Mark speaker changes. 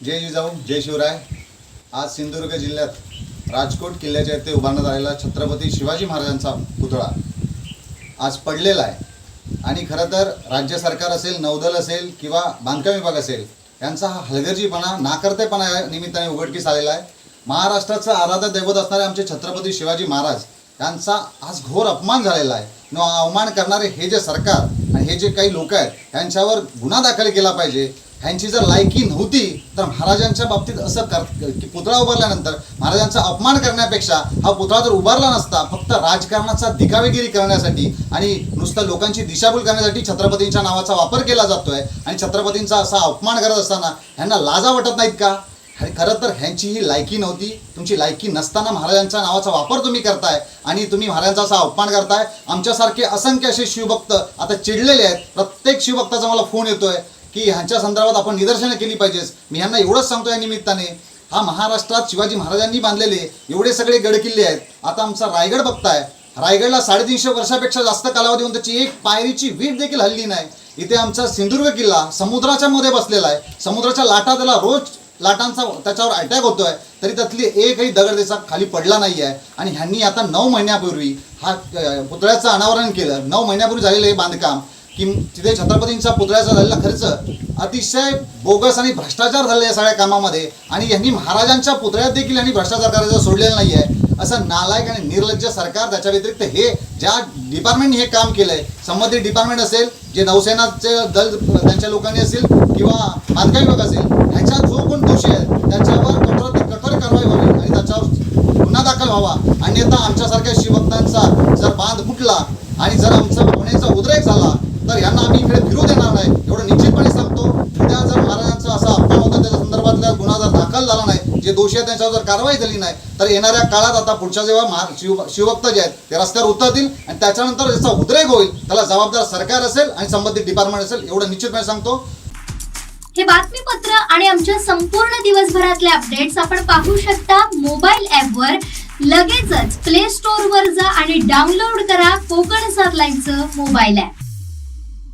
Speaker 1: जय जिजाऊ जय शिवराय. आज सिंधुदुर्ग जिल्ह्यात राजकोट किल्ल्याच्या इथे उभारण्यात आलेला छत्रपती शिवाजी महाराजांचा पुतळा आज पडलेला आहे. आणि खरं तर राज्य सरकार असेल नौदल असेल किंवा बांधकाम विभाग असेल यांचा हा हलगर्जीपणा नाकर्तेपणा या निमित्ताने उघडकीस आलेला आहे. महाराष्ट्राचं आराध्य दैवत असणारे आमचे छत्रपती शिवाजी महाराज यांचा आज घोर अपमान झालेला आहे. न अवमान करणारे हे जे सरकार आणि हे जे काही लोक आहेत यांच्यावर गुन्हा दाखल केला पाहिजे. ह्यांची जर लायकी नव्हती तर महाराजांच्या बाबतीत असं कर की पुतळा उभारल्यानंतर महाराजांचा अपमान करण्यापेक्षा हा पुतळा जर उभारला नसता फक्त राजकारणाचा दिखावेगिरी करण्यासाठी आणि नुसतं लोकांची दिशाभूल करण्यासाठी छत्रपतींच्या नावाचा वापर केला जातोय आणि छत्रपतींचा असा अपमान करत असताना ह्यांना लाजा वाटत नाहीत का? खरं तर ह्यांची ही लायकी नव्हती. तुमची लायकी नसताना महाराजांच्या नावाचा वापर तुम्ही करताय आणि तुम्ही महाराजांचा असा अपमान करताय. आमच्यासारखे असंख्य असे शिवभक्त आता चिडलेले आहेत. प्रत्येक शिवभक्ताचा मला फोन येतोय. की ह्यांच्या संदर्भात आपण निदर्शनं केली पाहिजेत. मी ह्यांना एवढंच सांगतो या निमित्ताने. हा महाराष्ट्रात शिवाजी महाराजांनी बांधलेले एवढे सगळे गडकिल्ले आहेत. आता आमचा रायगड बघताय. रायगडला साडेतीनशे वर्षापेक्षा जास्त कालावधी होऊन त्याची एक पायरीची वीट देखील हल्ली नाही. इथे आमचा सिंधुदुर्ग किल्ला समुद्राच्या मध्ये बसलेला आहे. समुद्राच्या लाटा त्याला रोज लाटांचा त्याच्यावर अटॅक होतोय. तरी त्यातली एकही दगड त्याचा खाली पडला नाही आहे आणि ह्यांनी आता नऊ महिन्यापूर्वी हा पुतळ्याचं अनावरण केलं. नऊ महिन्यापूर्वी झालेलं हे बांधकाम. की तिथे छत्रपतींचा पुतळ्याचा झालेला खर्च अतिशय बोगस आणि भ्रष्टाचार झालेला या सगळ्या कामामध्ये. आणि यांनी महाराजांच्या पुतळ्यात देखील यांनी भ्रष्टाचार करायचा सोडलेलं नाही आहे असं नालायक आणि निर्लज्ज सरकार त्याच्या व्यतिरिक्त हे ज्या डिपार्टमेंटने हे काम केलंय संबंधित डिपार्टमेंट असेल जे नौसेनाचे दल त्यांच्या लोकांनी असेल किंवा बांधकाम विभाग असेल ह्याच्यात जो कोण दोषी आहे त्याच्यावर कठोरात कठोर कारवाई व्हावी आणि त्याच्यावर गुन्हा दाखल व्हावा. अन्यथा आमच्यासारख्या शिवभक्तांचा जर बांध फुटला आणि जर आमचा भावनेचा उद्रेक झाला तर यांना आम्ही इकडे फिरू देणार नाही. एवढं निश्चितपणे सांगतो. उद्या जर महाराजांचा असा अपमान होता त्याच्या संदर्भातला गुन्हा जर दाखल झाला नाही जे दोषी आहेत त्यांच्यावर जर कारवाई झाली नाही तर येणाऱ्या काळात आता पुढच्या जेव्हा महा शिव शिवभक्त जे आहेत ते रस्त्यावर उतरतील आणि त्याच्यानंतर ज्याचा उद्रेक होईल. त्याला जबाबदार सरकार असेल आणि संबंधित डिपार्टमेंट असेल एवढं निश्चितपणे सांगतो.
Speaker 2: हे बातमीपत्र आणि आमच्या संपूर्ण दिवसभरातले अपडेट्स आपण पाहू शकता मोबाईल ॲपवर लगेचच प्ले स्टोअरवर जा आणि डाउनलोड करा कोकण सरलाईनचं लाईनचं मोबाईल ॲप